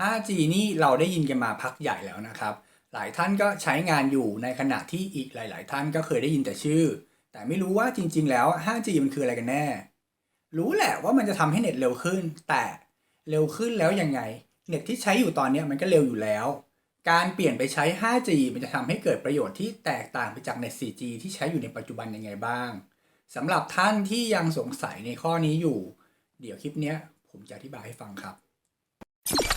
5G นี่เราได้ยินกันมาพักใหญ่แล้วนะครับ หลายท่านก็ใช้งานอยู่ในขณะที่อีกหลาย ๆ ท่านก็เคยได้ยินแต่ชื่อ แต่ไม่รู้ว่าจริง ๆ แล้ว 5G มันคืออะไรกันแน่ รู้แหละว่ามันจะทำให้เน็ตเร็วขึ้น แต่เร็วขึ้นแล้วยังไง เน็ตที่ใช้อยู่ตอนนี้มันก็เร็วอยู่แล้ว การเปลี่ยนไปใช้ 5G มันจะทำให้เกิดประโยชน์ที่แตกต่างไปจากเน็ต 4G ที่ใช้อยู่ในปัจจุบันยังไงบ้างสำหรับท่านที่ยังสงสัยในข้อนี้อยู่ เดี๋ยวคลิปนี้ผมจะอธิบายให้ฟังครับ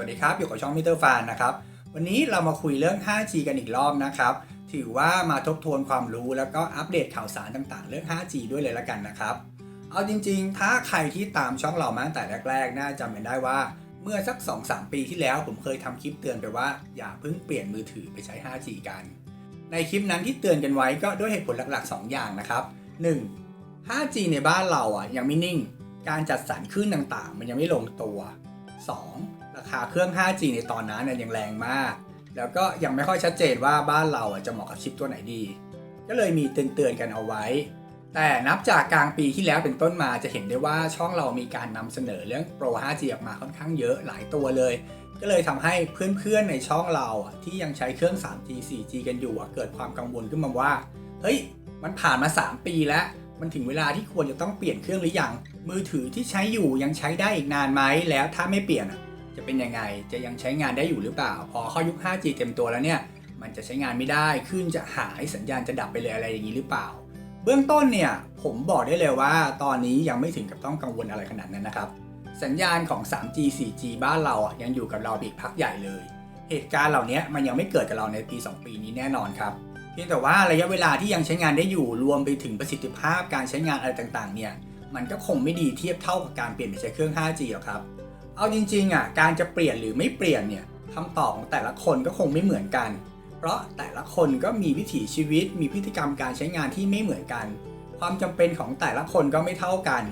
วัสดีครับ อยู่กับช่องมิเตอร์ฟานนะครับ วันนี้เรามาคุยเรื่อง 5G กันอีกรอบนะครับ ถือว่ามาทบทวนความรู้แล้วก็อัปเดตข่าวสารต่างๆ เรื่อง 5G ด้วยเลยละกันนะครับ เอาจริงๆ ถ้าใครที่ตามช่องเรามาตั้งแต่แรกๆ น่าจำกันได้ว่า เมื่อสัก 2-3 ปีที่แล้วผมเคยทำคลิปเตือนไปว่า อย่าเพิ่งเปลี่ยนมือถือไปใช้ 5G กัน ในคลิปนั้นที่เตือนกันไว้ก็ด้วยเหตุผลหลักๆ 2 อย่างนะครับ 1. 5G ในบ้านเราอะยังไม่นิ่ง การจัดสรรคลื่นต่างๆ มันยังไม่ลงตัว 2. ราคาเครื่อง 5G ในตอนนั้นเนี่ยยังแรงมาก แล้วก็ยังไม่ค่อยชัดเจนว่าบ้านเราจะเหมาะกับชิปตัวไหนดี ก็เลยมีเตือนๆกันเอาไว้ แต่นับจากกลางปีที่แล้วเป็นต้นมาจะเห็นได้ว่าช่องเรามีการนำเสนอเรื่อง Pro 5G ออกมาค่อนข้างเยอะหลายตัวเลย ก็เลยทำให้เพื่อนๆในช่องเราที่ยังใช้เครื่อง 3G 4G กันอยู่เกิดความกังวลขึ้นมาว่า เฮ้ย มันผ่านมา 3 ปีแล้วมันถึงเวลาที่ควรจะต้องเปลี่ยนเครื่องหรือยัง มือถือที่ใช้อยู่ยังใช้ได้อีกนานไหม แล้วถ้าไม่เปลี่ยนอะ จะเป็นยังไง จะยังใช้งานได้อยู่หรือเปล่า พอเข้ายุค 5G เต็มตัวแล้วเนี่ย มันจะใช้งานไม่ได้ขึ้นจะหายสัญญาณจะดับไปเลยอะไรอย่างนี้หรือเปล่า เบื้องต้นเนี่ยผมบอกได้เลยว่าตอนนี้ยังไม่ถึงกับต้องกังวลอะไรขนาดนั้นนะครับ สัญญาณของ 3G 4G บ้านเราอะยังอยู่กับเราอีกพักใหญ่เลย เหตุการณ์เหล่านี้มันยังไม่เกิดกับเราในปี 2 ปีนี้แน่นอนครับเพียงแต่ว่าระยะเวลาที่ยังใช้งานได้อยู่รวมไปถึงประสิทธิภาพการใช้งานอะไรต่างๆเนี่ยมันก็คงไม่ดีเทียบเท่ากับการเปลี่ยนไปใช้เครื่อง 5G หรอกครับ เอาจริงๆอะการจะเปลี่ยนหรือไม่เปลี่ยนเนี่ยคำตอบของแต่ละคนก็คงไม่เหมือนกัน เพราะแต่ละคนก็มีวิถีชีวิต มีพฤติกรรมการใช้งานที่ไม่เหมือนกัน ความจำเป็นของแต่ละคนก็ไม่เท่ากัน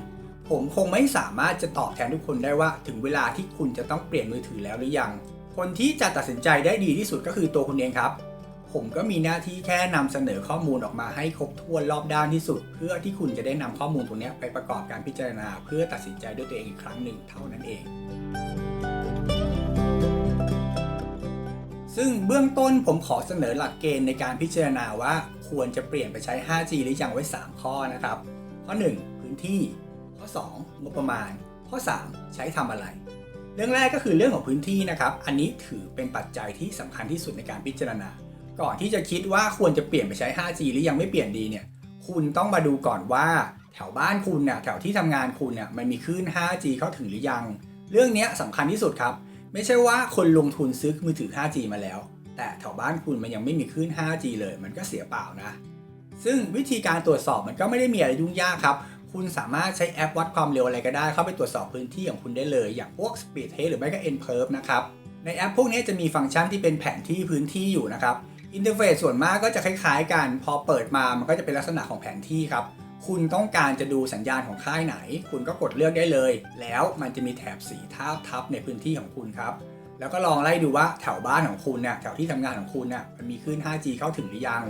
ผมคงไม่สามารถจะตอบแทนทุกคนได้ว่าถึงเวลาที่คุณจะต้องเปลี่ยนมือถือแล้วหรือยัง คนที่จะตัดสินใจได้ดีที่สุดก็คือตัวคุณเองครับ ผมก็มีหน้าที่แค่นำเสนอข้อมูลออกมาให้ครบถ้วนรอบด้านที่สุด เพื่อที่คุณจะได้นำข้อมูลตรงนี้ไปประกอบการพิจารณา เพื่อตัดสินใจด้วยตัวเองอีกครั้งหนึ่งเท่านั้นเอง ซึ่งเบื้องต้นผมขอเสนอหลักเกณฑ์ในการพิจารณาว่าควรจะเปลี่ยนไปใช้ 5G หรือยังไว้ 3 ข้อนะครับ ข้อ 1 พื้นที่ ข้อ 2 งบประมาณ ข้อ 3 ใช้ทำอะไรเรื่องแรกก็คือเรื่องของพื้นที่นะครับ อันนี้ถือเป็นปัจจัยที่สำคัญที่สุดในการพิจารณา ก่อนที่จะคิดว่าควรจะเปลี่ยนไปใช้ 5G หรือยังไม่เปลี่ยนดีเนี่ย คุณต้องมาดูก่อนว่าแถวบ้านคุณเนี่ยแถวที่ทำงานคุณเนี่ยมันมีคลื่น 5G เข้าถึงหรือยัง เรื่องนี้ยสำคัญที่สุดครับ ไม่ใช่ว่าคนลงทุนซื้อมือถือ 5G มาแล้ว แต่แถวบ้านคุณมันยังไม่มีคลื่น 5G เลย มันก็เสียเปล่านะ ซึ่งวิธีการตรวจสอบมันก็ไม่ได้มีอะไรยุ่งยากครับ คุณสามารถใช้แอปวัดความเร็วอะไรก็ได้ เข้าไปตรวจสอบพื้นที่ของคุณได้เลย อย่างพวก Speed Test หรือไม่ก็ Nperf นะครับในแอปพวกนี้จะมีฟังก์ชันที่เป็นแผนที่พื้นที่อยู่นะครับ อินเทอร์เฟซส่วนมากก็จะคล้ายๆ กัน พอเปิดมามันก็จะเป็นลักษณะของแผนที่ครับ คุณต้องการจะดูสัญญาณของค่ายไหน คุณก็กดเลือกได้เลย แล้วมันจะมีแถบสีทาบทับในพื้นที่ของคุณครับ แล้วก็ลองไล่ดูว่าแถวบ้านของคุณเนี่ยแถวที่ทำงานของคุณเนี่ยมันมีคลื่น 5G เข้าถึงหรือยัง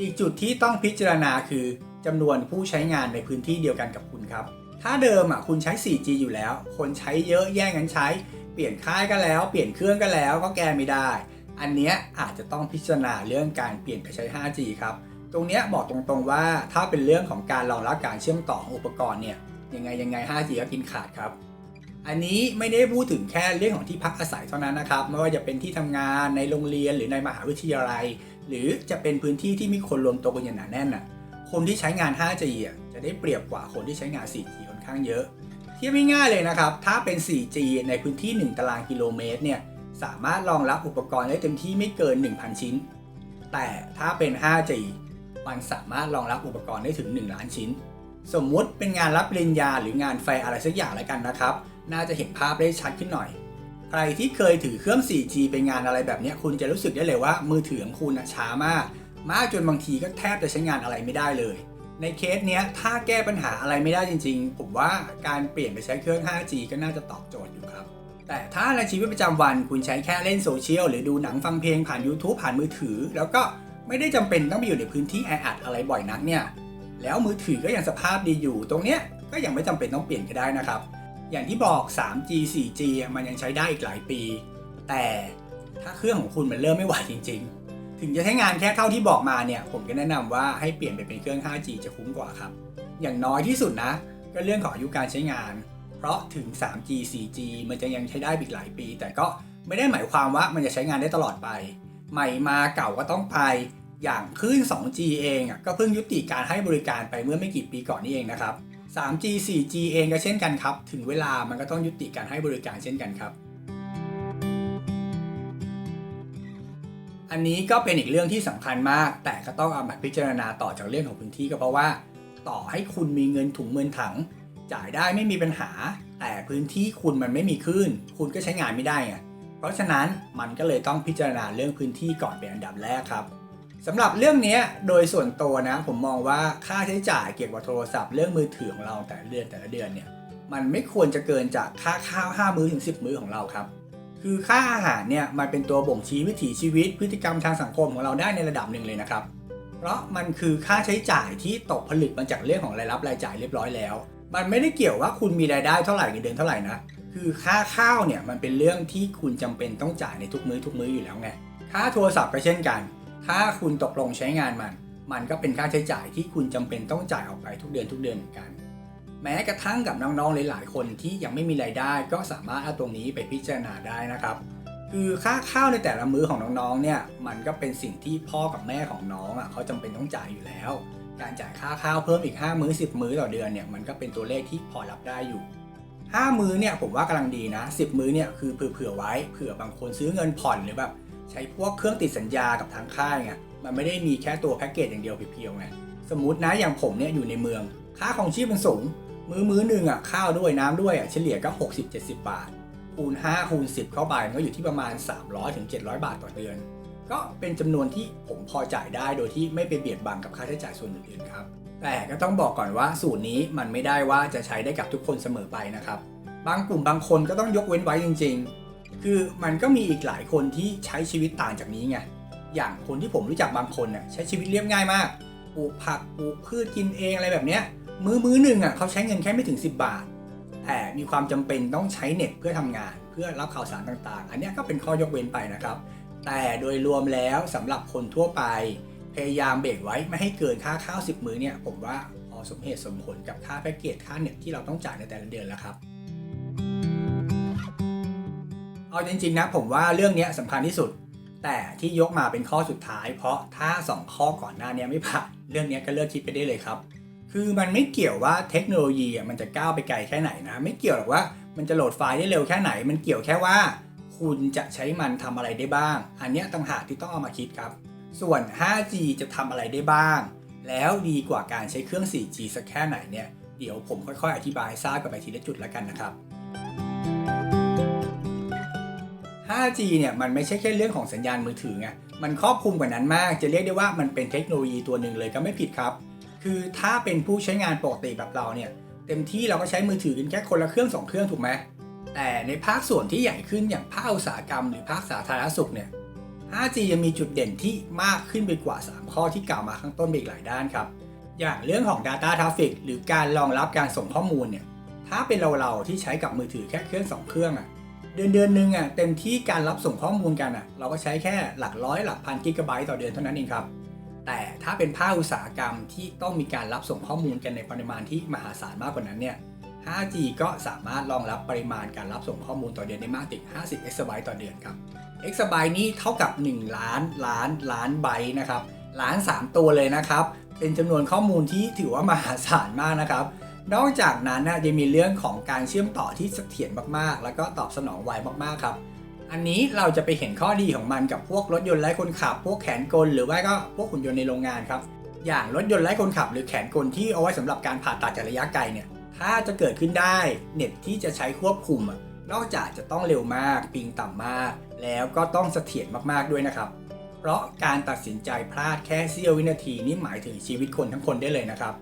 อีกจุดที่ต้องพิจารณาคือจำนวนผู้ใช้งานในพื้นที่เดียวกันกับคุณครับ ถ้าเดิมอะคุณใช้ 4G อยู่แล้ว คนใช้เยอะแย่งกันใช้ เปลี่ยนค่ายก็แล้ว เปลี่ยนเครื่องก็แล้วก็แก้ไม่ได้ อันเนี้ยอาจจะต้องพิจารณาเรื่องการเปลี่ยนไปใช้ 5G ครับ ตรงเนี้ยบอกตรงๆว่าถ้าเป็นเรื่องของการรองรับการเชื่อมต่อของอุปกรณ์เนี่ยยังไงยังไง 5G ก็กินขาดครับ อันนี้ไม่ได้พูดถึงแค่เรื่องของที่พักอาศัยเท่านั้นนะครับ ไม่ว่าจะเป็นที่ทำงานในโรงเรียนหรือในมหาวิทยาลัย หรือจะเป็นพื้นที่ที่มีคนรวมตัวกันอย่างหนาแน่นน่ะ คนที่ใช้งาน 5G จะได้เปรียบกว่าคนที่ใช้งาน 4G ค่อนข้างเยอะ เทียบง่ายๆเลยนะครับ ถ้าเป็น 4G ในพื้นที่ 1 ตารางกิโลเมตรเนี่ย สามารถรองรับอุปกรณ์ได้เต็มที่ไม่เกิน 1,000 ชิ้น แต่ถ้าเป็น 5G มันสามารถรองรับอุปกรณ์ได้ถึง 1 ล้านชิ้น สมมุติเป็นงานรับปริญญาหรืองานแฟร์อะไรสักอย่างอะไรกันนะครับ น่าจะเห็นภาพได้ชัดขึ้นหน่อย ใครที่เคยถือเครื่อง 4G ไปงานอะไรแบบเนี้ยคุณจะรู้สึกได้เลยว่ามือถือของคุณน่ะช้ามาก มากจนบางทีก็แทบจะใช้งานอะไรไม่ได้เลย ในเคสเนี้ยถ้าแก้ปัญหาอะไรไม่ได้จริง ๆ ผมว่าการเปลี่ยนไปใช้เครื่อง 5G ก็น่าจะตอบโจทย์อยู่ครับ แต่ถ้าในชีวิตประจำวันคุณใช้แค่เล่นโซเชียลหรือดูหนังฟังเพลงผ่าน YouTube ผ่านมือถือ แล้วก็ไม่ได้จำเป็นต้องไปอยู่ในพื้นที่แออัดอะไรบ่อยนักเนี่ยแล้วมือถือก็ยังสภาพดีอยู่ ตรงเนี้ยก็ยังไม่จำเป็นต้องเปลี่ยนก็ได้นะครับ อย่างที่บอก 3G 4G มันยังใช้ได้อีกหลายปี แต่ถ้าเครื่องของคุณมันเริ่มไม่ไหวจริง ๆ ถึงจะใช้งานแค่เท่าที่บอกมาเนี่ย ผมก็แนะนำว่าให้เปลี่ยนไปเป็นเครื่อง 5G จะคุ้มกว่าครับ อย่างน้อยที่สุดนะ ก็เรื่องของอายุการใช้งาน เพราะถึง 3G 4G มันจะยังใช้ได้อีกหลายปี แต่ก็ไม่ได้หมายความว่ามันจะใช้งานได้ตลอดไป ใหม่มาเก่าก็ต้องไปอย่างคลื่น 2G เองอะก็เพิ่งยุติการให้บริการไปเมื่อไม่กี่ปีก่อนนี้เองนะครับ 3G 4G เองก็เช่นกันครับ ถึงเวลามันก็ต้องยุติการให้บริการเช่นกันครับ อันนี้ก็เป็นอีกเรื่องที่สำคัญมาก แต่ก็ต้องเอามาพิจารณาต่อจากเรื่องของพื้นที่ก็เพราะว่า ต่อให้คุณมีเงินถุงเงินถัง จ่ายได้ไม่มีปัญหา แต่พื้นที่คุณมันไม่มีคลื่น คุณก็ใช้งานไม่ได้ไงเพราะฉะนั้นมันก็เลยต้องพิจารณาเรื่องพื้นที่ก่อนเป็นอันดับแรกครับสำหรับเรื่องนี้โดยส่วนตัวนะผมมองว่าค่าใช้จ่ายเกี่ยวกับโทรศัพท์เรื่องมือถือของเราแต่ละเดือนแต่ละเดือนเนี่ยมันไม่ควรจะเกินจากค่าข้าว5มื้อถึง 10 มื้อของเราครับ คือค่าอาหารเนี่ยมันเป็นตัวบ่งชี้วิถีชีวิต พฤติกรรมทางสังคมของเราได้ในระดับหนึ่งเลยนะครับ เพราะมันคือค่าใช้จ่ายที่ตกผลึกมาจากเรื่องของรายรับรายจ่ายเรียบร้อยแล้ว มันไม่ได้เกี่ยวว่าคุณมีรายได้เท่าไหร่เงินเดือนเท่าไหร่นะ คือค่าข้าวเนี่ยมันเป็นเรื่องที่คุณจำเป็นต้องจ่ายในทุกมื้อทุกมื้ออยู่แล้วไง ค่าโทรศัพท์ก็เช่นกัน ถ้าคุณตกลงใช้งานมัน มันก็เป็นค่าใช้จ่ายที่คุณจำเป็นต้องจ่ายออกไปทุกเดือนทุกเดือนเหมือนกัน แม้กระทั่งกับน้องๆหลายๆคนที่ยังไม่มีรายได้ก็สามารถเอาตรงนี้ไปพิจารณาได้นะครับ คือค่าข้าวในแต่ละมื้อของน้องๆเนี่ยมันก็เป็นสิ่งที่พ่อกับแม่ของน้องอะเขาจำเป็นต้องจ่ายอยู่แล้ว การจ่ายค่าข้าวเพิ่มอีก 5 มื้อ 10 มื้อต่อเดือนเนี่ยมันก็เป็นตัวเลขที่พอรับได้อยู่ 5 มื้อเนี่ยผมว่ากำลังดีนะ 10 มื้อเนี่ยคือเผื่อไว้เผื่อบางคนซื้อเงินผ่อนหรือแบบใช้พวกเครื่องติดสัญญากับทางค่ายไงมันไม่ได้มีแค่ตัวแพ็กเกจอย่างเดียวเพียวๆไงสมมตินะอย่างผมเนี่ยอยู่ในเมือง ค่าของชีพมันสูง มื้อมื้อหนึ่งอะข้าวด้วยน้ำด้วยอะเฉลี่ยก็ 60-70 บาทคูณ5คูณ10 เข้าไปมันก็อยู่ที่ประมาณ 300ถึง700 บาทต่อเดือน ก็เป็นจำนวนที่ผมพอจ่ายได้โดยที่ไม่ไปเบียดบังกับค่าใช้จ่ายส่วนอื่นๆครับ แต่ก็ต้องบอกก่อนว่าสูตรนี้มันไม่ได้ว่าจะใช้ได้กับทุกคนเสมอไปนะครับ บางกลุ่มบางคนก็ต้องยกเว้นไว้จริง ๆ คือมันก็มีอีกหลายคนที่ใช้ชีวิตต่างจากนี้ไง อย่างคนที่ผมรู้จักบางคนน่ะใช้ชีวิตเรียบง่ายมาก ปลูกผัก ปลูกพืชกินเองอะไรแบบเนี้ย มื้อมือหนึ่งอะเขาใช้เงินแค่ไม่ถึง 10 บาท แต่มีความจำเป็นต้องใช้เน็ตเพื่อทำงาน เพื่อรับข่าวสารต่างๆ อันนี้ก็เป็นข้อยกเว้นไปนะครับ แต่โดยรวมแล้วสำหรับคนทั่วไป พยายามเบรกไว้ไม่ให้เกินค่าข้าว10 มื้อเนี่ยผมว่าพอสมเหตุสมผลกับค่าแพ็กเกจค่าเน็ตที่เราต้องจ่ายในแต่ละเดือนแล้วครับเอาจริงๆนะผมว่าเรื่องนี้สำคัญที่สุด แต่ที่ยกมาเป็นข้อสุดท้าย เพราะถ้า 2 ข้อก่อนหน้าเนี้ยไม่ผ่านเรื่องนี้ก็เลิกคิดไปได้เลยครับ คือมันไม่เกี่ยวว่าเทคโนโลยีอะมันจะก้าวไปไกลแค่ไหนนะ ไม่เกี่ยวหรอกว่ามันจะโหลดไฟล์ได้เร็วแค่ไหน มันเกี่ยวแค่ว่า คุณจะใช้มันทำอะไรได้บ้าง อันนี้ต่างหากที่ต้องเอามาคิดครับ ส่วน 5G จะทำอะไรได้บ้าง แล้วดีกว่าการใช้เครื่อง 4G สักแค่ไหนเนี่ย เดี๋ยวผมค่อย ๆ อธิบายให้ทราบกันไปทีละจุดแล้วกันนะครับ 5G เนี่ยมันไม่ใช่แค่เรื่องของสัญญาณมือถือไง มันครอบคลุมกว่านั้นมาก จะเรียกได้ว่ามันเป็นเทคโนโลยีตัวหนึ่งเลยก็ไม่ผิดครับ คือถ้าเป็นผู้ใช้งานปกติแบบเราเนี่ย เต็มที่เราก็ใช้มือถือกันแค่คนละเครื่องสองเครื่องถูกไหม แต่ในภาคส่วนที่ใหญ่ขึ้นอย่างภาคอุตสาหกรรมหรือภาคสาธารณสุขเนี่ย 5G ยังมีจุดเด่นที่มากขึ้นไปกว่า 3 ข้อที่กล่าวมาข้างต้นไปอีกหลายด้านครับ อย่างเรื่องของ Data Traffic หรือการรองรับการส่งข้อมูลเนี่ย ถ้าเป็นเราเราๆที่ใช้กับมือถือแค่เครื่อง 2 เครื่องอะเดือนเดือนหนึ่งอะเต็มที่การรับส่งข้อมูลกันอะ เราก็ใช้แค่หลักร้อยหลักพันกิกะไบต์ต่อเดือนเท่านั้นเองครับ แต่ถ้าเป็นภาคอุตสาหกรรมที่ต้องมีการรับส่งข้อมูลกันในปริมาณที่มหาศาลมากกว่านั้นเนี่ย 5G ก็สามารถรองรับปริมาณการรับส่งข้อมูลต่อเดือนได้มากถึง 50 e x b ต่อเดือนครับ e x b นี้เท่ากับ 1 ล้านล้านล้านไบต์นะครับล้าน 3 ตัวเลยนะครับ เป็นจำนวนข้อมูลที่ถือว่ามหาศาลมากนะครับ นอกจากนั้นนะยังมีเรื่องของการเชื่อมต่อที่เสถียรมากๆ แล้วก็ตอบสนองไวมากๆครับ อันนี้เราจะไปเห็นข้อดีของมันกับพวกรถยนต์ไร้คนขับ พวกแขนกล หรือว่าก็พวกหุ่นยนต์ในโรงงานครับ อย่างรถยนต์ไร้คนขับ หรือแขนกลที่เอาไว้สำหรับการผ่าตัดจากระยะไกลเนี่ย ถ้าจะเกิดขึ้นได้เน็ตที่จะใช้ควบคุม นอกจากจะต้องเร็วมาก ปิงต่ำมาก แล้วก็ต้องเสถียรมากๆด้วยนะครับ เพราะการตัดสินใจพลาดแค่เสี้ยววินาทีนี่หมายถึงชีวิตคนทั้งคนได้เลยนะครับ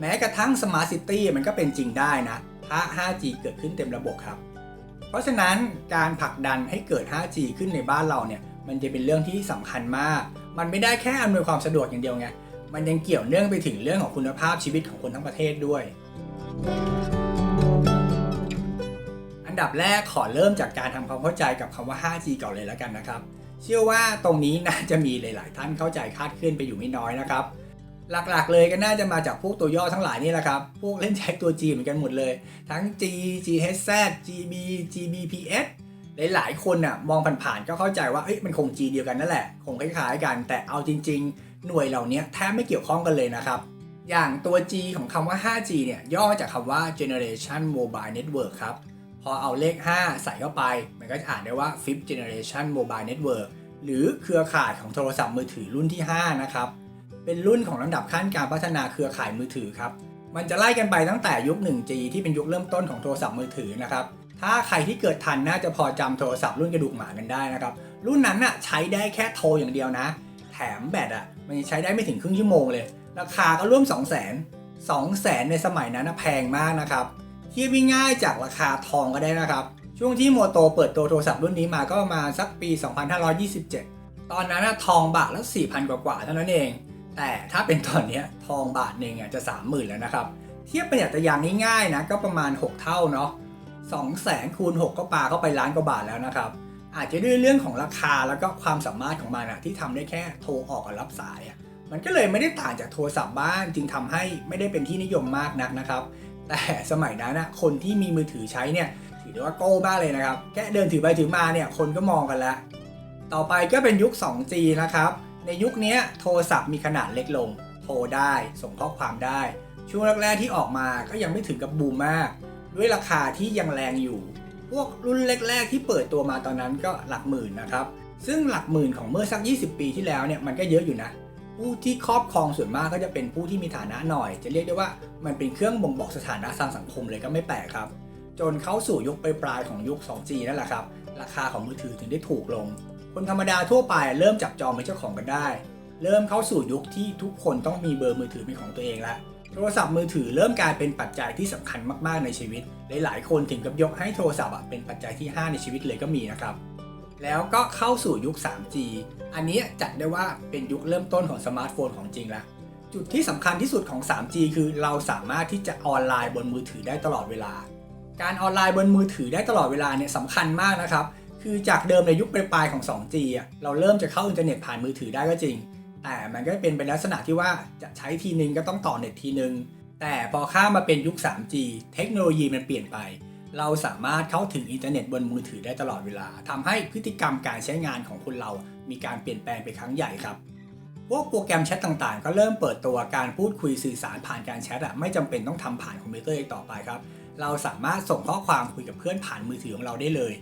แม้กระทั่ง Smart City มันก็เป็นจริงได้นะ ถ้า 5G เกิดขึ้นเต็มระบบครับ เพราะฉะนั้นการผลักดันให้เกิด 5G ขึ้นในบ้านเราเนี่ยมันจะเป็นเรื่องที่สำคัญมาก มันไม่ได้แค่อำนวยความสะดวกอย่างเดียวไง มันยังเกี่ยวเนื่องไปถึงเรื่องของคุณภาพชีวิตของคนทั้งประเทศด้วย อันดับแรกขอเริ่มจากการทำความเข้าใจกับคำว่า 5G ก่อนเลยแล้วกันนะครับ เชื่อว่าตรงนี้น่าจะมีหลาย ๆ ท่านเข้าใจคาดเคลื่อนไปอยู่ไม่น้อยนะครับ หลัก ๆ เลยก็น่าจะมาจากพวกตัวย่อทั้งหลายนี่แหละครับ พวกเล่นใช้ตัว G เหมือนกันหมดเลย ทั้ง G GHz GB GBPS หลายๆ คนน่ะมองผ่านๆ ก็เข้าใจว่าเอ้ยมันคง G เดียวกันนั่นแหละ คงคล้ายๆ กัน แต่เอาจริง ๆ หน่วยเหล่านี้แทบไม่เกี่ยวข้องกันเลยนะครับ อย่างตัว G ของคำว่า 5G เนี่ยย่อจากคำว่า Generation Mobile Network ครับ พอเอาเลข 5 ใส่เข้าไป มันก็จะอ่านได้ว่า Fifth Generation Mobile Network หรือเครือข่ายของโทรศัพท์มือถือรุ่นที่ 5 นะครับ เป็นรุ่นของลำดับขั้นการพัฒนาเครือข่ายมือถือครับ มันจะไล่กันไปตั้งแต่ยุค 1G ที่เป็นยุคเริ่มต้นของโทรศัพท์มือถือนะครับ ถ้าใครที่เกิดทันน่าจะพอจำโทรศัพท์รุ่นกระดูกหมากันได้นะครับ รุ่นนั้นน่ะใช้ได้แค่โทรอย่างเดียวนะ แถมแบตอะมันใช้ได้ไม่ถึงครึ่งชั่วโมงเลย ราคาก็ร่วม 2 0 0 0 0 0 2 0 0 0 0ในสมัยนั้นแพงมากนะครับเทียบง่ายจากราคาทองก็ได้นะครับ ช่วงที่โมโตเปิดตัวโทรศัพท์รุ่นนี้มาก็ประมาณสักปี 2527 ตอนนั้นทองบาทละ 4,000 กว่าๆเท่านั้นเอง แต่ถ้าเป็นตอนนี้ทองบาทหนึ่งจะ 30,000 แล้วนะครับ เทียบประหยัดตัวอย่างง่ายๆนะก็ประมาณ 6 เท่าเนาะ2แสนคูณ6ก็ปาเข้าไปล้านกว่าบาทแล้วนะครับอาจจะด้วยเรื่องของราคาแล้วก็ความสามารถของมันอะที่ทำได้แค่โทรออกกับรับสายอะ มันก็เลยไม่ได้ต่างจากโทรศัพท์บ้านจึงทำให้ไม่ได้เป็นที่นิยมมากนักนะครับ แต่สมัยนั้นนะคนที่มีมือถือใช้เนี่ยถือได้ว่าโก้มากเลยนะครับ แค่เดินถือไปถือมาเนี่ยคนก็มองกันแล้ว ต่อไปก็เป็นยุค 2G นะครับ ในยุคนี้โทรศัพท์มีขนาดเล็กลง โทรได้ส่งข้อความได้ ช่วงแรกๆที่ออกมาก็ยังไม่ถึงกับบูมมาก ด้วยราคาที่ยังแรงอยู่ พวกรุ่นแรก ๆ ที่เปิดตัวมาตอนนั้นก็หลักหมื่นนะครับซึ่งหลักหมื่นของเมื่อสัก 20 ปีที่แล้วเนี่ยมันก็เยอะอยู่นะ ผู้ที่ครอบครองส่วนมากก็จะเป็นผู้ที่มีฐานะหน่อย จะเรียกได้ว่ามันเป็นเครื่องบ่งบอกสถานะทางสังคมเลยก็ไม่แปลกครับ จนเข้าสู่ยุคปลายของยุค 2G นั่นแหละครับ ราคาของมือถือถึงได้ถูกลง คนธรรมดาทั่วไปเริ่มจับจองเป็นเจ้าของกันได้ เริ่มเข้าสู่ยุคที่ทุกคนต้องมีเบอร์มือถือเป็นของตัวเองล้วโทรศัพท์มือถือเริ่มกลายเป็นปัจจัยที่สำคัญมากๆในชีวิต หลายๆ คนถึงกับยกให้โทรศัพท์เป็นปัจจัยที่ 5 ในชีวิตเลยก็มีนะครับ แล้วก็เข้าสู่ยุค 3G อันนี้จัดได้ว่าเป็นยุคเริ่มต้นของสมาร์ทโฟนของจริงล้วจุดที่สำคัญที่สุดของ 3G คือเราสามารถที่จะออนไลน์บนมือถือได้ตลอดเวลา การออนไลน์บนมือถือได้ตลอดเวลาเนี่ยสำคัญมากนะครับ คือจากเดิมในยุคปลายๆของ 2G เราเริ่มจะเข้าอินเทอร์เน็ตผ่านมือถือได้ก็จริง แต่มันก็เป็นเป็นลักษณะที่ว่าจะใช้ทีนึงก็ต้องต่อเน็ตทีนึง แต่พอข้ามมาเป็นยุค 3G เทคโนโลยีมันเปลี่ยนไป เราสามารถเข้าถึงอินเทอร์เน็ตบนมือถือได้ตลอดเวลาทำให้พฤติกรรมการใช้งานของคนเรา มีการเปลี่ยนแปลงไปครั้งใหญ่ครับ พวกโปรแกรมแชทต่างๆ ก็เริ่มเปิดตัวการพูดคุยสื่อสารผ่านการแชทอะไม่จำเป็นต้องทำผ่านคอมพิวเตอร์อีกต่อไปครับ เราสามารถส่งข้อความคุยกับเพื่อนผ่านมือถือของเราได้เลย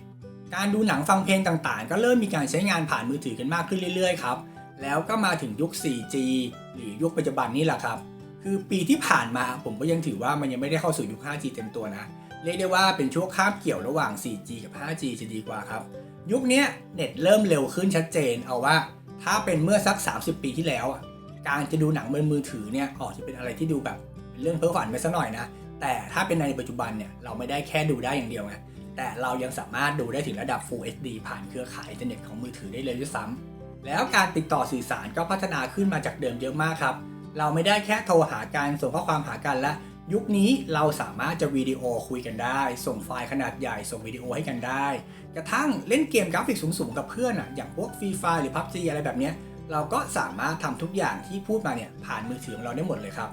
การดูหนังฟังเพลงต่างๆ ก็เริ่มมีการใช้งานผ่านมือถือกันมากขึ้นเรื่อยๆครับ แล้วก็มาถึงยุค 4G หรือยุคปัจจุบันนี่แหละครับ คือปีที่ผ่านมาผมก็ยังถือว่ามันยังไม่ได้เข้าสู่ยุค 5G เต็มตัวนะ เรียกได้ว่าเป็นช่วงคาบเกี่ยวระหว่าง 4G กับ 5G จะดีกว่าครับ ยุคนี้เน็ตเริ่มเร็วขึ้นชัดเจนเอาว่า ถ้าเป็นเมื่อสัก 30 ปีที่แล้ว การจะดูหนังบนมือถือเนี่ยออกจะเป็นอะไรที่ดูแบบเป็นเรื่องเพ้อฝันไปซะหน่อยนะ แต่ถ้าเป็นในปัจจุบันเนี่ยเราไม่ได้แค่ดูได้อย่างเดียวไงแต่เรายังสามารถดูได้ถึงระดับ Full HD ผ่านเครือข่ายอินเทอร์เน็ตของมือถือได้เลยด้วยซ้ำแล้วการติดต่อสื่อสารก็พัฒนาขึ้นมาจากเดิมเยอะมากครับ เราไม่ได้แค่โทรหากันส่งข้อความหากันและ ยุคนี้เราสามารถจะวิดีโอคุยกันได้ ส่งไฟล์ขนาดใหญ่ส่งวิดีโอให้กันได้ กระทั่งเล่นเกมกราฟิกสูงๆกับเพื่อนอะอย่างพวกฟรีไฟหรือ PUBG อะไรแบบเนี้ยเราก็สามารถทำทุกอย่างที่พูดมาเนี่ยผ่านมือถือของเราได้หมดเลยครับ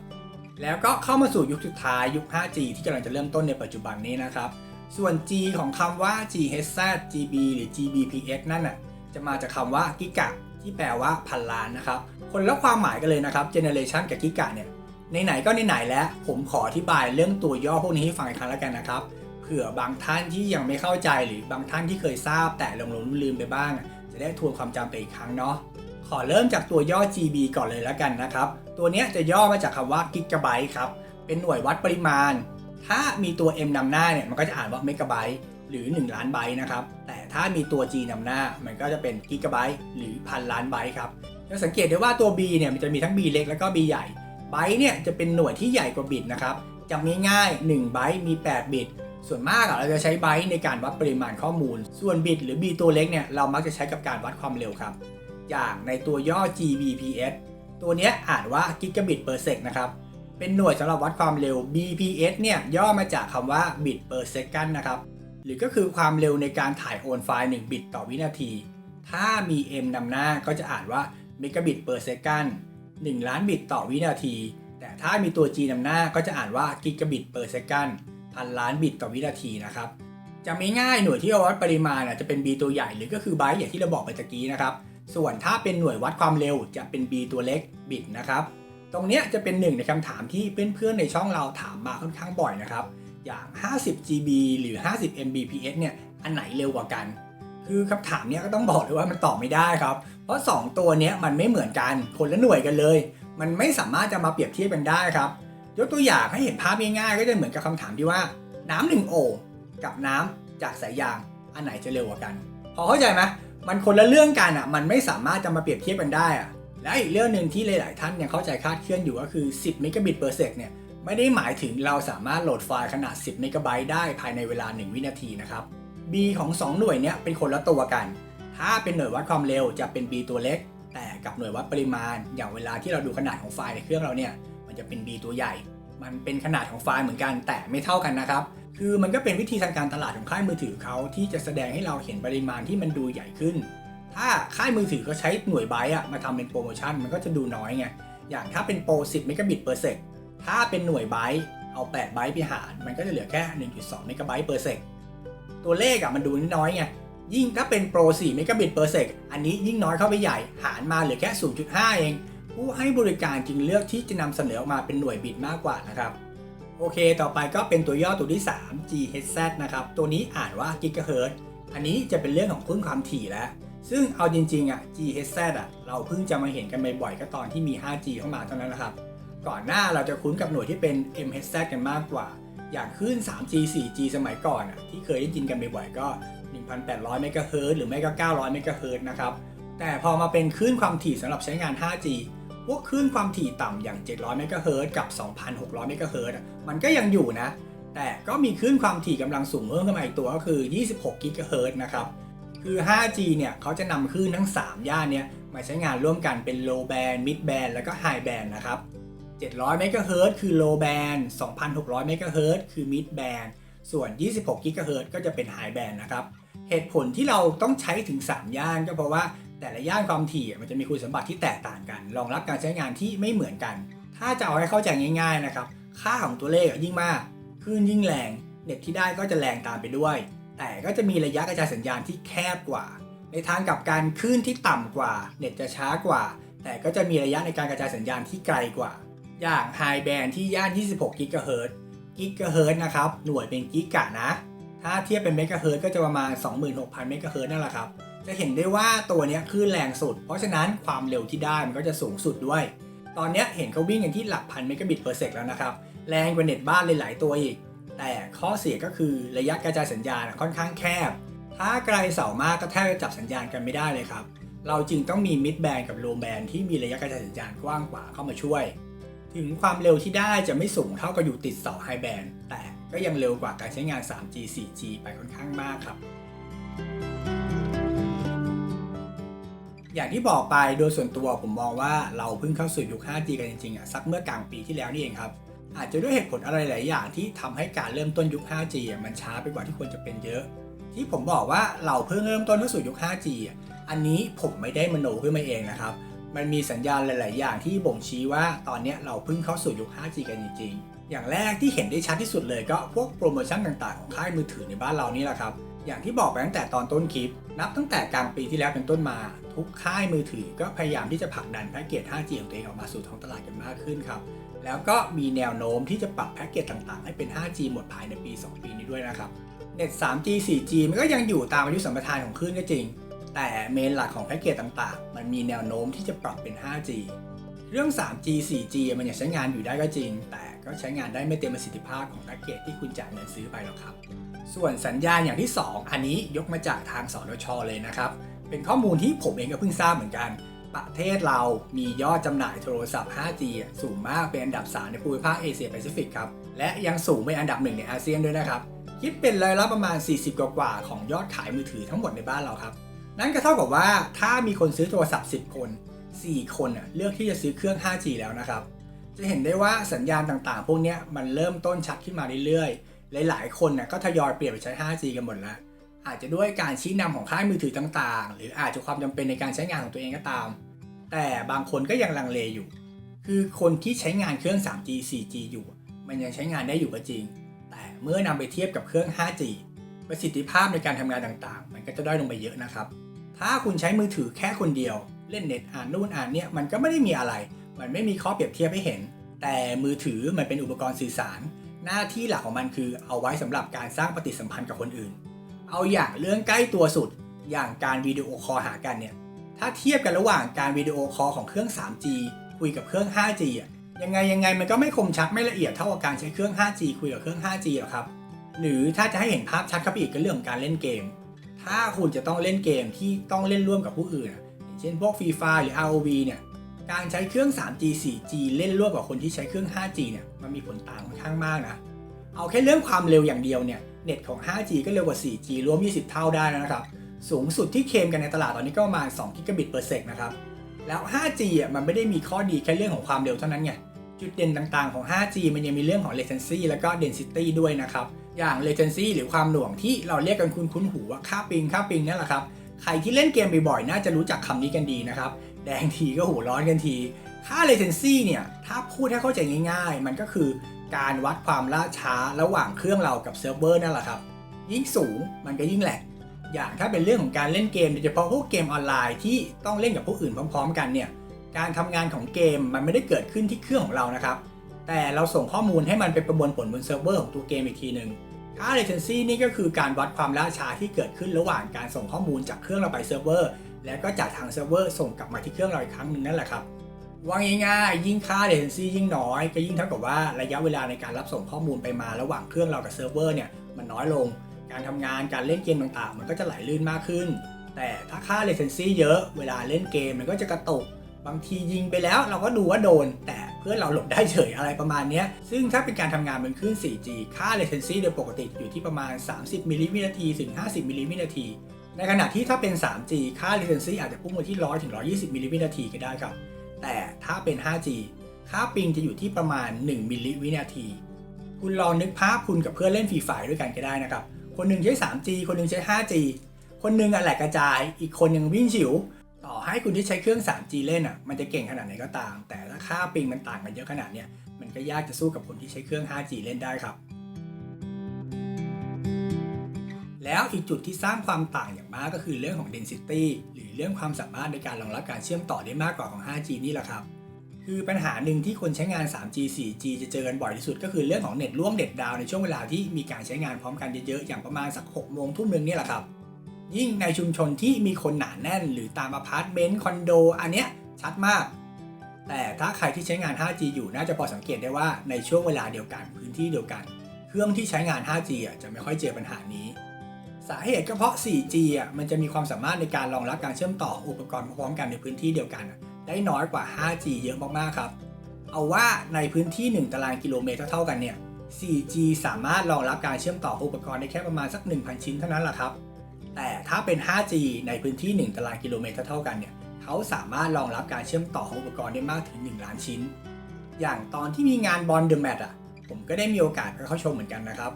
แล้วก็เข้ามาสู่ยุคสุดท้ายยุค 5G ที่กำลังจะเริ่มต้นในปัจจุบันนี้นะครับ ส่วน G ของคำว่า GHz GB หรือ GBPX นั่นน่ะจะมาจากคำว่ากิกะที่แปลว่าพันล้านนะครับ คนละความหมายกันเลยนะครับ Generation กับกิกะเนี่ย ไหนๆก็ไหนๆแล้ว ผมขออธิบายเรื่องตัวย่อพวกนี้ให้ฟังอีกครั้งแล้วกันนะครับเผื่อบางท่านที่ยังไม่เข้าใจหรือบางท่านที่เคยทราบแต่หลงลืมไปบ้าง จะได้ทวนความจำไปอีกครั้งเนาะขอเริ่มจากตัวย่อ GB ก่อนเลยแล้วกันนะครับ ตัวนี้จะย่อมาจากคำว่า Gigabyte ครับ เป็นหน่วยวัดปริมาณ ถ้ามีตัว M นำหน้าเนี่ย มันก็จะอ่านว่า Megabyte หรือ 1 ล้านไบต์นะครับ แต่ถ้ามีตัว G นำหน้า มันก็จะเป็น Gigabyte หรือพันล้านไบต์ครับจะสังเกตได้ว่าตัว B เนี่ย มันจะมีทั้ง B เล็กแล้วก็ B ใหญ่ ไบต์เนี่ยจะเป็นหน่วยที่ใหญ่กว่าบิตนะครับจำง่ายๆ1ไบต์มี 8 บิต ส่วนมากเราจะใช้ไบต์ในการวัดปริมาณข้อมูล ส่วนบิตหรือ B ตัวเล็กเนี่ยเรามักจะใช้กับการวัดความเร็วครับ อย่างในตัวย่อ GBPS ตัวเนี้ยอ่านว่า Gigabit per sec นะครับ เป็นหน่วยสำหรับวัดความเร็ว BPS เนี่ยย่อมาจากคำว่า bit per second นะครับ หรือก็คือความเร็วในการถ่ายโอนไฟล์ 1 บิตต่อวินาที ถ้ามี m นำหน้าก็จะอ่านว่าเมกะบิต per second 1 ล้านบิตต่อวินาที แต่ถ้ามีตัว g นำหน้าก็จะอ่านว่ากิกะบิต per second พันล้านบิตต่อวินาทีนะครับจะไม่ง่ายหน่วยที่วัดปริมาณจะเป็น b ตัวใหญ่หรือก็คือไบต์อย่างที่เราบอกไปตะกี้นะครับ ส่วนถ้าเป็นหน่วยวัดความเร็วจะเป็น b ตัวเล็กบิตนะครับ ตรงนี้จะเป็นหนึ่งในคำถามที่เพื่อนๆในช่องเราถามมาค่อนข้างบ่อยนะครับ อย่าง 50 GB หรือ 50 Mbps เนี่ย อันไหนเร็วกว่ากัน คือคำถามนี้ก็ต้องบอกเลยว่ามันตอบไม่ได้ครับ ราะ 2 ตัวนี้มันไม่เหมือนกันคนละหน่วยกันเลย มันไม่สามารถจะมาเปรียบเทียบกันได้ครับ ยกตัวอย่างให้เห็นภาพง่ายๆก็จะเหมือนกับคำถามที่ว่า น้ำหนึ่งโอ่งกับน้ำจากสายยางอันไหนจะเร็วกว่ากัน พอเข้าใจไหมมันคนละเรื่องกันอะ มันไม่สามารถจะมาเปรียบเทียบกันได้อะและอีกเรื่องหนึ่งที่หลาย ๆ ท่านยังเข้าใจคาดเคลื่อนอยู่ก็คือ 10 เมกะบิต per sec เนี่ยไม่ได้หมายถึงเราสามารถโหลดไฟล์ขนาด 10 เมกะไบต์ได้ภายในเวลา 1 วินาทีนะครับ B ของ 2 หน่วยเนี้ยเป็นคนละตัวกัน ถ้าเป็นหน่วยวัดความเร็วจะเป็น B ตัวเล็ก แต่กับหน่วยวัดปริมาณ อย่างเวลาที่เราดูขนาดของไฟล์ในเครื่องเราเนี่ย มันจะเป็น B ตัวใหญ่ มันเป็นขนาดของไฟล์เหมือนกันแต่ไม่เท่ากันนะครับ คือมันก็เป็นวิธีทางการตลาดของค่ายมือถือเขาที่จะแสดงให้เราเห็นปริมาณที่มันดูใหญ่ขึ้น ถ้าค่ายมือถือเขาใช้หน่วยไบต์อะมาทำเป็นโปรโมชั่นมันก็จะดูน้อยไง อย่างถ้าเป็นโปร 10 เมกะบิต per sec ถ้าเป็นหน่วยไบต์เอา8ไบต์ไปหาร มันก็จะเหลือแค่ 1.2 เมกะไบต์ per sec ตัวเลขอะมันดูน้อยไง ยิ่งถ้าเป็นโปร4เมกะบิต per sec อันนี้ยิ่งน้อยเข้าไปใหญ่ หารมาเหลือแค่ 0.5 เอง ผู้ให้บริการจึงเลือกที่จะนำเสนอออกมาเป็นหน่วยบิตมากกว่านะครับโอเค ต่อไปก็เป็นตัวย่อตัวที่ 3 GHz นะครับ ตัวนี้อ่านว่า GHz อันนี้จะเป็นเรื่องของคลื่นความถี่แล้ว ซึ่งเอาจริงๆอะ GHz อะ เราเพิ่งจะมาเห็นกันบ่อยๆก็ตอนที่มี 5G เข้ามาเท่านั้นนะครับ ก่อนหน้าเราจะคุ้นกับหน่วยที่เป็น MHz กันมากกว่า อย่างคลื่น 3G 4G สมัยก่อนอะที่เคยได้ยินกันบ่อยๆก็ 1,800 เมกะเฮิรตหรือไม่ก็ 900 เมกะเฮิรตนะครับ แต่พอมาเป็นคลื่นความถี่สำหรับใช้งาน 5G พวกคลื่นความถี่ต่ำอย่าง 700 เมกะเฮิรตกับ 2,600 เมกะเฮิรตซ์อะมันก็ยังอยู่นะ แต่ก็มีคลื่นความถี่กำลังสูงเพิ่มขึ้นมาอีกตัวก็คือ 26 กิกะเฮิรตนะครับ คือ 5G เนี่ยเขาจะนำคลื่นทั้ง 3 ย่านเนี่ยมาใช้งานร่วมกันเป็น low band mid band แล้วก็ high band นะครับ 700 เมกะเฮิรตคือ low band 2,600 เมกะเฮิรตคือ mid band ส่วน 26 กิกะเฮิรตก็จะเป็น high band นะครับ เหตุผลที่เราต้องใช้ถึง 3 ย่านก็เพราะว่าแต่ละย่านความถี่มันจะมีคุณสมบัติที่แตกต่างกัน รองรับการใช้งานที่ไม่เหมือนกัน ถ้าจะเอาให้เข้าใจง่าย ๆนะครับ ค่าของตัวเลขยิ่งมากคลื่นยิ่งแรงเน็ตที่ได้ก็จะแรงตามไปด้วย แต่ก็จะมีระยะกระจายสัญญาณที่แคบกว่า ในทางกับการคลื่นที่ต่ำกว่า เน็ตจะช้ากว่า แต่ก็จะมีระยะในการกระจายสัญญาณที่ไกลกว่า อย่างไฮแบนที่ย่าน 26 กิกะเฮิรตซ์ กิกะเฮิรตซ์นะครับ หน่วยเป็นกิกะนะ ถ้าเทียบเป็นเมกะเฮิรตซ์ก็จะประมาณ 26,000เมกะเฮิรตซ์นั่นแหละครับ จะเห็นได้ว่าตัวนี้คลื่นแรงสุด เพราะฉะนั้นความเร็วที่ได้มันก็จะสูงสุดด้วย ตอนนี้เห็นเขาวิ่งกันที่หลักพันเมกะบิต per sec แล้วนะครับ แรงกว่าเน็ตบ้านหลายตัวอีก แต่ข้อเสียก็คือระยะกระจายสัญญาณค่อนข้างแคบ ถ้าไกลเสามากก็แทบจะจับสัญญาณกันไม่ได้เลยครับ เราจึงต้องมี mid band กับ low band ที่มีระยะกระจายสัญญาณกว้างกว่าเข้ามาช่วย ถึงความเร็วที่ได้จะไม่สูงเท่ากับอยู่ติดเสา high band แต่ ก็ยังเร็วกว่าการใช้งาน 3G 4G ไปค่อนข้างมากครับ อย่างที่บอกไปโดยส่วนตัวผมมองว่าเราเพิ่งเข้าสู่ยุค 5G กันจริงๆอะสักเมื่อกลางปีที่แล้วนี่เองครับอาจจะด้วยเหตุผลอะไรหลายอย่างที่ทำให้การเริ่มต้นยุค 5G มันช้าไปกว่าที่ควรจะเป็นเยอะ ที่ผมบอกว่าเราเพิ่งเริ่มต้นเข้าสู่ยุค 5G อะอันนี้ผมไม่ได้มโนขึ้นมาเองนะครับ มันมีสัญญาณหลาย ๆ อย่างที่บ่งชี้ว่าตอนนี้เราเพิ่งเข้าสู่ยุค 5G กันจริงๆ อย่างแรกที่เห็นได้ชัดที่สุดเลยก็พวกโปรโมชั่นต่างๆของค่ายมือถือในบ้านเรานี่แหละครับ อย่างที่บอกไปตั้งแต่ตอนต้นคลิป นับตั้งแต่กลางปีที่แล้วเป็นต้นมา ทุกค่ายมือถือก็พยายามที่จะผลักดันแพ็กเกจ 5G ของตัวเองออกมาสู่ท้องตลาดกันมากขึ้นครับแล้วก็มีแนวโน้มที่จะปรับแพ็กเกจต่างๆ ให้เป็น 5G หมดภายในปี 2 ปีนี้ด้วยนะครับเน็ต 3G 4G มันก็ยังอยู่ตามอายุสัมปทานของคลื่นก็จริง แต่เมนหลักของแพ็กเกจต่างๆ มันมีแนวโน้มที่จะปรับเป็น 5G เรื่อง 3G 4G มันยังใช้งานอยู่ได้ก็จริง แต่ ก็ใช้งานได้ไม่เต็มประสิทธิภาพของแพ็กเกจที่คุณจ่ายเงินซื้อไปหรอกครับ ส่วนสัญญาณอย่างที่ 2 อันนี้ยกมาจากทางสนชเลยนะครับ เป็นข้อมูลที่ผมเองก็เพิ่งทราบเหมือนกัน ประเทศเรามียอดจำหน่ายโทรศัพท์ 5G สูงมากเป็นอันดับ 3 ในภูมิภาคเอเชียแปซิฟิกครับ และยังสูงเป็นอันดับหนึ่งในอาเซียนด้วยนะครับ คิดเป็นรายละประมาณ 40 กว่าๆของยอดขายมือถือทั้งหมดในบ้านเราครับ นั่นก็เท่ากับว่าถ้ามีคนซื้อโทรศัพท์ 10 คน 4 คนเลือกที่จะซื้อเครื่อง 5G แล้วนะครับ จะเห็นได้ว่าสัญญาณต่างๆ พวกนี้มันเริ่มต้นชัดขึ้นมาเรื่อยๆ หลายๆ คนน่ะก็ทยอยเปลี่ยนไปใช้ 5G กันหมดแล้ว อาจจะด้วยการชี้นำของค่ายมือถือต่างๆ หรืออาจจะความจำเป็นในการใช้งานของตัวเองก็ตาม แต่บางคนก็ยังลังเลอยู่ คือคนที่ใช้งานเครื่อง 3G 4G อยู่ มันยังใช้งานได้อยู่ก็จริง แต่เมื่อนำไปเทียบกับเครื่อง 5G ประสิทธิภาพในการทำงานต่างๆ มันก็จะด้อยลงไปเยอะนะครับ ถ้าคุณใช้มือถือแค่คนเดียว เล่นเน็ตอ่านนู่นอ่านเนี่ยมันก็ไม่ได้มีอะไร มันไม่มีข้อเปรียบเทียบให้เห็น แต่มือถือมันเป็นอุปกรณ์สื่อสาร หน้าที่หลักของมันคือเอาไว้สำหรับการสร้างปฏิสัมพันธ์กับคนอื่น เอาอย่างเรื่องใกล้ตัวสุด อย่างการวิดีโอคอลหากันเนี่ย ถ้าเทียบกันระหว่างการวิดีโอคอลของเครื่อง 3G คุยกับเครื่อง 5G อะยังไงยังไงมันก็ไม่คมชัดไม่ละเอียดเท่ากับการใช้เครื่อง 5G คุยกับเครื่อง 5G หรอกครับ หรือถ้าจะให้เห็นภาพชัดเข้าไปอีกก็เรื่องการเล่นเกม ถ้าคุณจะต้องเล่นเกมที่ต้องเล่นร่วมกับผู้อื่น เช่นพวก Free Fire หรือ ROV เนี่ย การใช้เครื่อง 3G 4G เล่นร่วมกับคนที่ใช้เครื่อง 5G เนี่ยมันมีผลต่างค่อนข้างมากนะ เอาแค่เรื่องความเร็วอย่างเดียวเนี่ยเน็ตของ 5G ก็เร็วกว่า 4G รวม 20 เท่าได้นะครับ สูงสุดที่เคมกันในตลาดตอนนี้ก็ประมาณ2กิกะบิต per sec นะครับ แล้ว 5G อะมันไม่ได้มีข้อดีแค่เรื่องของความเร็วเท่านั้นไง จุดเด่นต่างๆของ 5G มันยังมีเรื่องของ latency แล้วก็ density ด้วยนะครับ อย่าง latency หรือความหน่วงที่เราเรียกกันคุ้นๆหูว่าค่าปิงค่าปิงนั่นแหละครับ ใครที่เล่นเกมบ่อยๆ น่าจะรู้จักคำนี้กันดีนะครับ แดงทีก็หูร้อนกันที ค่า latency เนี่ย ถ้าพูดให้เข้าใจง่ายๆ มันก็คือการวัดความล่าช้าระหว่างเครื่องเรากับเซิร์ฟเวอร์นั่นแหละครับ ยิ่งสูงมันก็ยิ่งแหลก อย่างถ้าเป็นเรื่องของการเล่นเกมโดยเฉพาะพวกเกมออนไลน์ที่ต้องเล่นกับผู้อื่นพร้อม ๆ กันเนี่ย การทำงานของเกมมันไม่ได้เกิดขึ้นที่เครื่องของเรานะครับ แต่เราส่งข้อมูลให้มันไปประมวลผลบนเซิร์ฟเวอร์ของตัวเกมอีกทีหนึ่งค่า latency นี่ก็คือการวัดความล่าช้าที่เกิดขึ้นระหว่างการส่งข้อมูลจากเครื่องเราไปเซิร์ฟเวอร์ แล้วก็จากทางเซิร์ฟเวอร์ส่งกลับมาที่เครื่องเราอีกครั้งหนึ่งนั่นแหละครับว่าง่ายๆยิ่งค่า latency ยิ่งน้อย ก็ยิ่งเท่ากับว่าระยะเวลาในการรับส่งข้อมูลไปมาระหว่างเครื่องเรากับเซิร์ฟเวอร์เนี่ยมันน้อยลง การทำงานการเล่นเกมต่างๆ มันก็จะไหลลื่นมากขึ้น แต่ถ้าค่า latency เยอะเวลาเล่นเกมมันก็จะกระตุกบางทียิงไปแล้วเราก็ดูว่าโดน แต่เพื่อนเราหลบได้เฉยอะไรประมาณนี้ซึ่งถ้าเป็นการทำงานบนคลื่น 4G ค่า latency โดยปกติอยู่ที่ประมาณ 30มิลลิวินาทีถึง 50มิลลิวินาที ในขณะที่ถ้าเป็น 3G ค่า latency อาจจะพุ่งไปที่ 100ถึง120 มิลลิวินาทีก็ได้ครับ แต่ถ้าเป็น 5G ค่าปิงจะอยู่ที่ประมาณ 1 มิลลิวินาที คุณลองนึกภาพคุณกับเพื่อนเล่นฟรีไฟด้วยกันก็ได้นะครับ คนหนึ่งใช้ 3G คนหนึ่งใช้ 5G คนหนึ่งอะแหลกกระจาย อีกคนยังวิ่งฉิว ต่อให้คุณที่ใช้เครื่อง 3G เล่นอะมันจะเก่งขนาดไหนก็ตาม แต่ถ้าค่าปิงมันต่างกันเยอะขนาดเนี้ยมันก็ยากจะสู้กับคนที่ใช้เครื่อง 5G เล่นได้ครับ แล้วอีกจุดที่สร้างความต่างอย่างมากก็คือเรื่องของ density หรือเรื่องความสามารถในการรองรับการเชื่อมต่อได้มากกว่าของ 5G นี่แหละครับ คือปัญหาหนึ่งที่คนใช้งาน 3G 4G จะเจอกันบ่อยที่สุด ก็คือเรื่องของเน็ตร่วมเน็ตดาวน์ในช่วงเวลาที่มีการใช้งานพร้อมกันเยอะๆอย่างประมาณสัก6โมงทุ่มหนึ่งนี่แหละครับ ยิ่งในชุมชนที่มีคนหนาแน่น หรือตามอพาร์ตเมนต์คอนโดอันเนี้ยชัดมากแต่ถ้าใครที่ใช้งาน 5G อยู่น่าจะพอสังเกตได้ว่าในช่วงเวลาเดียวกันพื้นที่เดียวกัน เครื่องที่ใช้งาน 5G อะจะไม่ค่อยเจอปัญหานี้ สาเหตุก็เพราะ 4G อะมันจะมีความสามารถในการรองรับการเชื่อมต่ออุปกรณ์พร้อมกันในพื้นที่เดียวกัน ได้น้อยกว่า 5G เยอะมากๆครับ เอาว่าในพื้นที่ 1 ตารางกิโลเมตรเท่าๆกันเนี่ย 4G สามารถรองรับการเชื่อมต่ออุปกรณ์ได้แค่ประมาณสัก 1,000 ชิ้นเท่านั้นแหละครับ แต่ถ้าเป็น 5G ในพื้นที่ 1 ตารางกิโลเมตรเท่าๆกันเนี่ยเขาสามารถรองรับการเชื่อมต่ออุปกรณ์ได้มากถึง 1 ล้านชิ้น อย่างตอนที่มีงานบอลเดอะแมตอะผมก็ได้มีโอกาสไปเข้าชมเหมือนกันนะครับ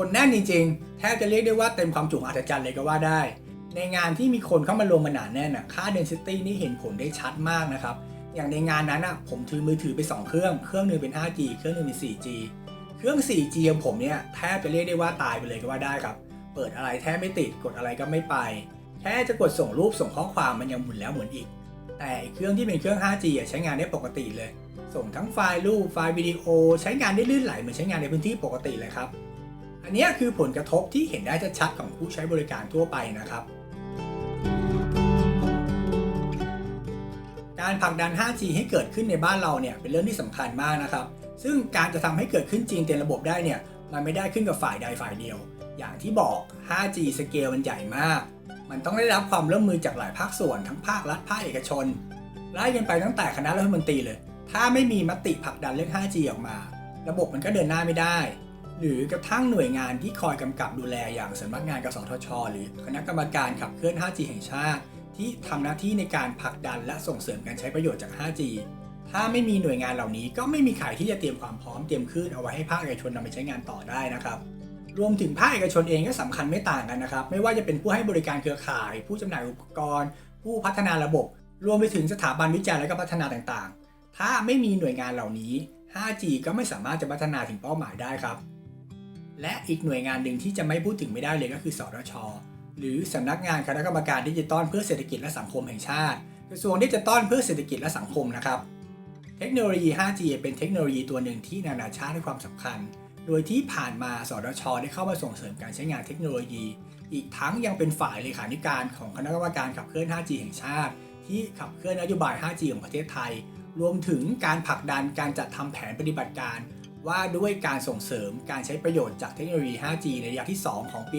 คนแน่นจริงๆ แทบจะเรียกได้ว่าเต็มความจุอัศจรรย์เลยก็ว่าได้ ในงานที่มีคนเข้ามารวมกันหนาแน่นอะค่า density นี่เห็นผลได้ชัดมากนะครับ อย่างในงานนั้นอะผมถือมือถือไป 2 เครื่อง เครื่องหนึงเป็น 5G เครื่องหนึงเป็น 4G เครื่อง 4G ของผมเนี่ยแทบจะเรียกได้ว่าตายไปเลยก็ว่าได้ครับ เปิดอะไรแทบไม่ติด กดอะไรก็ไม่ไป แค่จะกดส่งรูปส่งข้อความมันยังหมุนแล้วหมุนอีก แต่เครื่องที่เป็นเครื่อง 5G อะใช้งานได้ปกติเลย ส่งทั้งไฟล์รูปไฟล์วิดีโอ ใช้งานได้ลื่นไหลเหมือนใช้งานในพื้นที่ปกติเลยครับ อันนี้คือผลกระทบที่เห็นได้ชัดของผู้ใช้บริการทั่วไปนะครับ การผลักดัน 5G ให้เกิดขึ้นในบ้านเราเนี่ยเป็นเรื่องที่สำคัญมากนะครับ ซึ่งการจะทำให้เกิดขึ้นจริงเต็มระบบได้เนี่ยมันไม่ได้ขึ้นกับฝ่ายใดฝ่ายเดียว อย่างที่บอก 5G สเกลมันใหญ่มาก มันต้องได้รับความร่วมมือจากหลายภาคส่วนทั้งภาครัฐภาคเอกชนไล่กันไปตั้งแต่คณะรัฐมนตรีเลย ถ้าไม่มีมติผลักดันเรื่อง 5G ออกมา ระบบมันก็เดินหน้าไม่ได้ หรือกระทั่งหน่วยงานที่คอยกำกับดูแลอย่างสำนักงานกสทช หรือคณะกรรมการขับเคลื่อน 5G แห่งชาติ ที่ทำหน้าที่ในการผลักดันและส่งเสริมการใช้ประโยชน์จาก 5G ถ้าไม่มีหน่วยงานเหล่านี้ก็ไม่มีใครที่จะเตรียมความพร้อมเตรียมขึ้นเอาไว้ให้ภาคเอกชนนำไปใช้งานต่อได้นะครับรวมถึงภาคเอกชนเองก็สำคัญไม่ต่างกันนะครับ ไม่ว่าจะเป็นผู้ให้บริการเครือข่าย ผู้จำหน่ายอุปกรณ์ ผู้พัฒนาระบบ รวมไปถึงสถาบันวิจัยและก็พัฒนาต่างๆ ถ้าไม่มีหน่วยงานเหล่านี้ 5G ก็ไม่สามารถจะพัฒนาถึงเป้าหมายได้ครับ และอีกหน่วยงานหนึ่งที่จะไม่พูดถึงไม่ได้เลยก็คือสทชหรือสำนักงานคณะกรรมการดิจิตอลเพื่อเศรษฐกิจและสังคมแห่งชาติ กระทรวงดิจิตอลเพื่อเศรษฐกิจและสังคมนะครับ เทคโนโลยี 5G เป็นเทคโนโลยีตัวหนึ่งที่นานาชาติให้ความสำคัญ โดยที่ผ่านมาสทชได้เข้ามาส่งเสริมการใช้งานเทคโนโลยี อีกทั้งยังเป็นฝ่ายเลขาธิการของคณะกรรมการขับเคลื่อน 5G แห่งชาติ ที่ขับเคลื่อนนโยบาย 5G ของประเทศไทย รวมถึงการผลักดันการจัดทำแผนปฏิบัติการ ว่าด้วยการส่งเสริมการใช้ประโยชน์จากเทคโนโลยี 5G ในระยะที่ 2 ของปี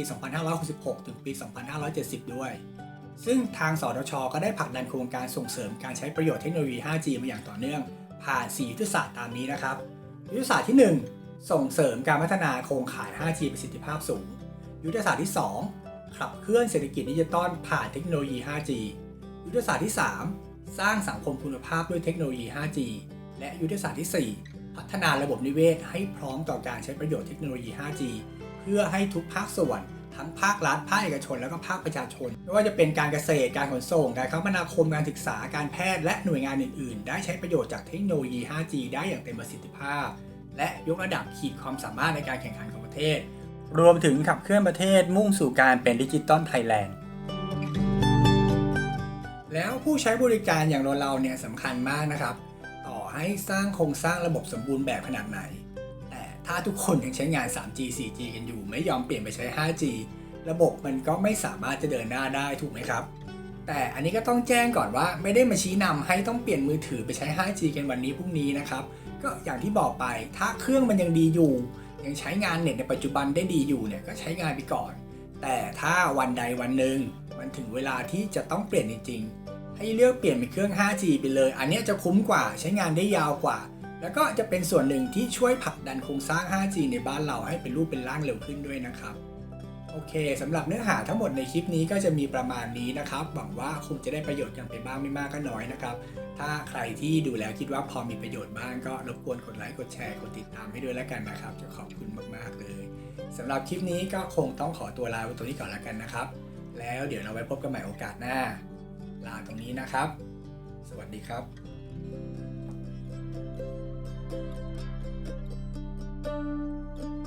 2566 ถึงปี 2570 ด้วย ซึ่งทางสทช ก็ได้ผลักดันโครงการส่งเสริมการใช้ประโยชน์เทคโนโลยี 5G มาอย่างต่อเนื่อง ผ่าน 4 ยุทธศาสตร์ตามนี้นะครับ ยุทธศาสตร์ที่ 1 ส่งเสริมการพัฒนาโครงข่าย 5G ประสิทธิภาพสูง ยุทธศาสตร์ที่ 2 ขับเคลื่อนเศรษฐกิจดิจิตอลผ่านเทคโนโลยี 5G ยุทธศาสตร์ที่ 3 สร้างสังคมคุณภาพด้วยเทคโนโลยี 5G และยุทธศาสตร์ที่ 4 พัฒนาระบบนิเวศให้พร้อมต่อการใช้ประโยชน์เทคโนโลยี 5G เพื่อให้ทุกภาคส่วนทั้งภาครัฐ ภาคเอกชน แล้วก็ภาคประชาชน ไม่ว่าจะเป็นการเกษตร การขนส่ง การคมนาคม การศึกษา การแพทย์ และหน่วยงานอื่น ๆ ได้ใช้ประโยชน์จากเทคโนโลยี 5G ได้อย่างเต็มประสิทธิภาพ และยกระดับขีดความสามารถในการแข่งขันของประเทศ รวมถึงขับเคลื่อนประเทศมุ่งสู่การเป็นดิจิตอลไทยแลนด์ แล้วผู้ใช้บริการอย่างเราๆเนี่ยสำคัญมากนะครับ ให้สร้างโครงสร้างระบบสมบูรณ์แบบขนาดไหน แต่ถ้าทุกคนยังใช้งาน 3G 4G กันอยู่ ไม่ยอมเปลี่ยนไปใช้ 5G ระบบมันก็ไม่สามารถจะเดินหน้าได้ถูกไหมครับ แต่อันนี้ก็ต้องแจ้งก่อนว่าไม่ได้มาชี้นำให้ต้องเปลี่ยนมือถือไปใช้ 5G กันวันนี้พรุ่งนี้นะครับ ก็อย่างที่บอกไปถ้าเครื่องมันยังดีอยู่ ยังใช้งานเน็ตในปัจจุบันได้ดีอยู่เนี่ยก็ใช้งานไปก่อน แต่ถ้าวันใดวันหนึ่งมันถึงเวลาที่จะต้องเปลี่ยนจริง ให้เลือกเปลี่ยนเป็นเครื่อง 5G ไปเลย อันนี้จะคุ้มกว่าใช้งานได้ยาวกว่า แล้วก็จะเป็นส่วนหนึ่งที่ช่วยผลักดันโครงสร้าง 5G ในบ้านเราให้เป็นรูปเป็นร่างเร็วขึ้นด้วยนะครับ โอเคสำหรับเนื้อหาทั้งหมดในคลิปนี้ก็จะมีประมาณนี้นะครับ หวังว่าคงจะได้ประโยชน์กันไปบ้างไม่มากก็น้อยนะครับ ถ้าใครที่ดูแล้วคิดว่าพอมีประโยชน์บ้างก็รบกวนกดไลค์กดแชร์กดติดตามให้ด้วยแล้วกันนะครับ จะขอบคุณมากๆเลยสำหรับคลิปนี้ก็คงต้องขอตัวลาไปตรงนี้ก่อนแล้วกันนะครับ แล้วเดี๋ยวเราไว้พบกันใหม่โอกาสหน้าาตรงนี้นะครับ สวัสดีครับ thank you